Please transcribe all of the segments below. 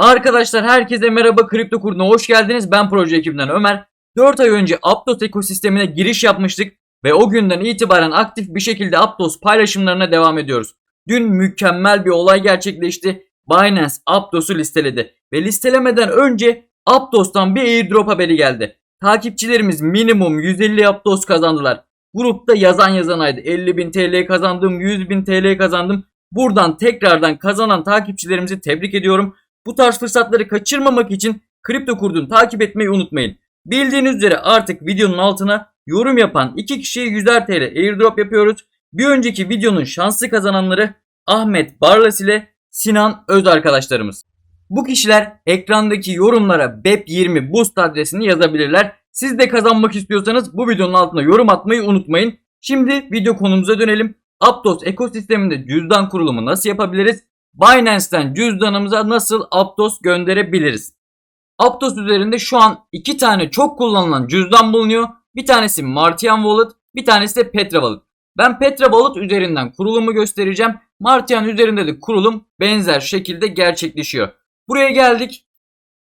Arkadaşlar herkese merhaba kripto kuruna hoş geldiniz. Ben proje ekibinden Ömer. 4 ay önce Aptos ekosistemine giriş yapmıştık ve o günden itibaren aktif bir şekilde Aptos paylaşımlarına devam ediyoruz. Dün mükemmel bir olay gerçekleşti. Binance Aptos'u listeledi ve listelemeden önce Aptos'tan bir airdrop haberi geldi. Takipçilerimiz minimum 150 Aptos kazandılar. Grupta yazan yazanaydı. 50.000 TL kazandım, 100.000 TL kazandım. Buradan tekrardan kazanan takipçilerimizi tebrik ediyorum. Bu tarz fırsatları kaçırmamak için Kripto Kurdun takip etmeyi unutmayın. Bildiğiniz üzere artık videonun altına yorum yapan iki kişiye 100'er TL airdrop yapıyoruz. Bir önceki videonun şanslı kazananları Ahmet Barlas ile Sinan Öz arkadaşlarımız. Bu kişiler ekrandaki yorumlara BEP20 boost adresini yazabilirler. Siz de kazanmak istiyorsanız bu videonun altına yorum atmayı unutmayın. Şimdi video konumuza dönelim. Aptos ekosisteminde cüzdan kurulumu nasıl yapabiliriz? Binance'ten cüzdanımıza nasıl Aptos gönderebiliriz? Aptos üzerinde şu an iki tane çok kullanılan cüzdan bulunuyor. Bir tanesi Martian Wallet, bir tanesi de Petra Wallet. Ben Petra Wallet üzerinden kurulumu göstereceğim. Martian üzerinde de kurulum benzer şekilde gerçekleşiyor. Buraya geldik.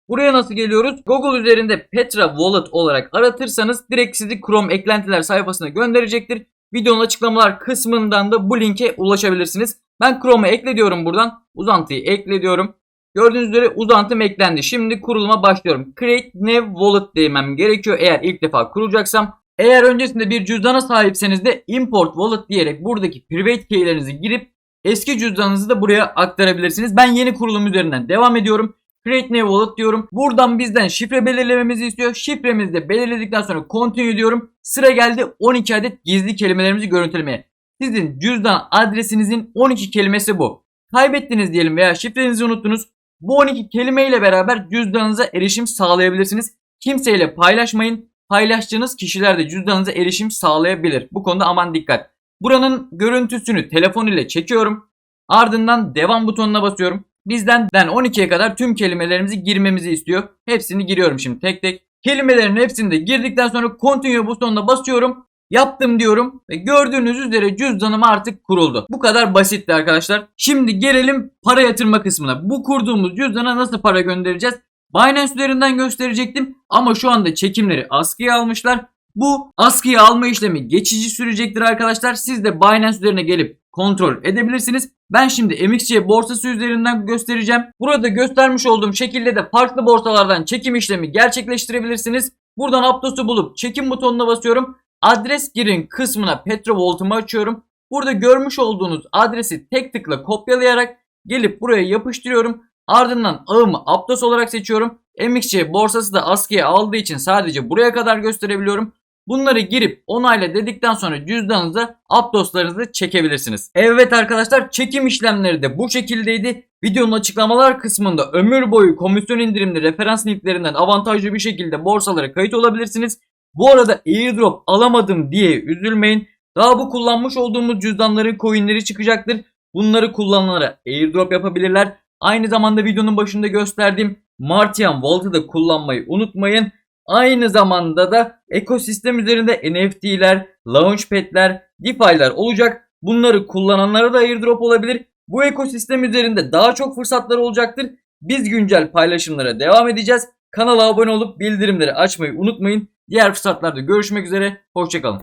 Buraya nasıl geliyoruz? Google üzerinde Petra Wallet olarak aratırsanız direkt sizi Chrome eklentiler sayfasına gönderecektir. Videonun açıklamalar kısmından da bu linke ulaşabilirsiniz. Ben Chrome'a ekle diyorum buradan. Uzantıyı ekle diyorum. Gördüğünüz üzere uzantım eklendi. Şimdi kuruluma başlıyorum. Create New Wallet demem gerekiyor eğer ilk defa kurulacaksam. Eğer öncesinde bir cüzdana sahipseniz de Import Wallet diyerek buradaki private keylerinizi girip eski cüzdanınızı da buraya aktarabilirsiniz. Ben yeni kurulum üzerinden devam ediyorum. Create New Wallet diyorum. Buradan bizden şifre belirlememizi istiyor. Şifremizi de belirledikten sonra Continue diyorum. Sıra geldi 12 adet gizli kelimelerimizi görüntülemeye. Sizin cüzdan adresinizin 12 kelimesi bu. Kaybettiniz diyelim veya şifrenizi unuttunuz. Bu 12 kelimeyle beraber cüzdanınıza erişim sağlayabilirsiniz. Kimseyle paylaşmayın. Paylaştığınız kişiler de cüzdanınıza erişim sağlayabilir. Bu konuda aman dikkat. Buranın görüntüsünü telefon ile çekiyorum. Ardından devam butonuna basıyorum. Bizden 12'ye kadar tüm kelimelerimizi girmemizi istiyor. Hepsini giriyorum şimdi tek tek. Kelimelerin hepsini de girdikten sonra continue butonuna basıyorum. Yaptım diyorum ve gördüğünüz üzere cüzdanım artık kuruldu. Bu kadar basitti arkadaşlar. Şimdi gelelim para yatırma kısmına. Bu kurduğumuz cüzdana nasıl para göndereceğiz? Binance üzerinden gösterecektim ama şu anda çekimleri askıya almışlar. Bu askıya alma işlemi geçici sürecektir arkadaşlar. Siz de Binance üzerine gelip kontrol edebilirsiniz. Ben şimdi MXC borsası üzerinden göstereceğim. Burada göstermiş olduğum şekilde de farklı borsalardan çekim işlemi gerçekleştirebilirsiniz. Buradan Aptos'u bulup çekim butonuna basıyorum. Adres girin kısmına Petrovolt'umu açıyorum. Burada görmüş olduğunuz adresi tek tıkla kopyalayarak gelip buraya yapıştırıyorum. Ardından ağımı Aptos olarak seçiyorum. MXC borsası da askıya aldığı için sadece buraya kadar gösterebiliyorum. Bunları girip onayla dedikten sonra cüzdanınıza Aptos'larınızı çekebilirsiniz. Evet arkadaşlar çekim işlemleri de bu şekildeydi. Videonun açıklamalar kısmında ömür boyu komisyon indirimli referans linklerinden avantajlı bir şekilde borsalara kayıt olabilirsiniz. Bu arada airdrop alamadım diye üzülmeyin. Daha bu kullanmış olduğumuz cüzdanların coinleri çıkacaktır. Bunları kullananlara airdrop yapabilirler. Aynı zamanda videonun başında gösterdiğim Martian Vault'ı da kullanmayı unutmayın. Aynı zamanda da ekosistem üzerinde NFT'ler, Launchpad'ler, DeFi'ler olacak. Bunları kullananlara da airdrop olabilir. Bu ekosistem üzerinde daha çok fırsatlar olacaktır. Biz güncel paylaşımlara devam edeceğiz. Kanala abone olup bildirimleri açmayı unutmayın. Diğer fırsatlarda görüşmek üzere. Hoşçakalın.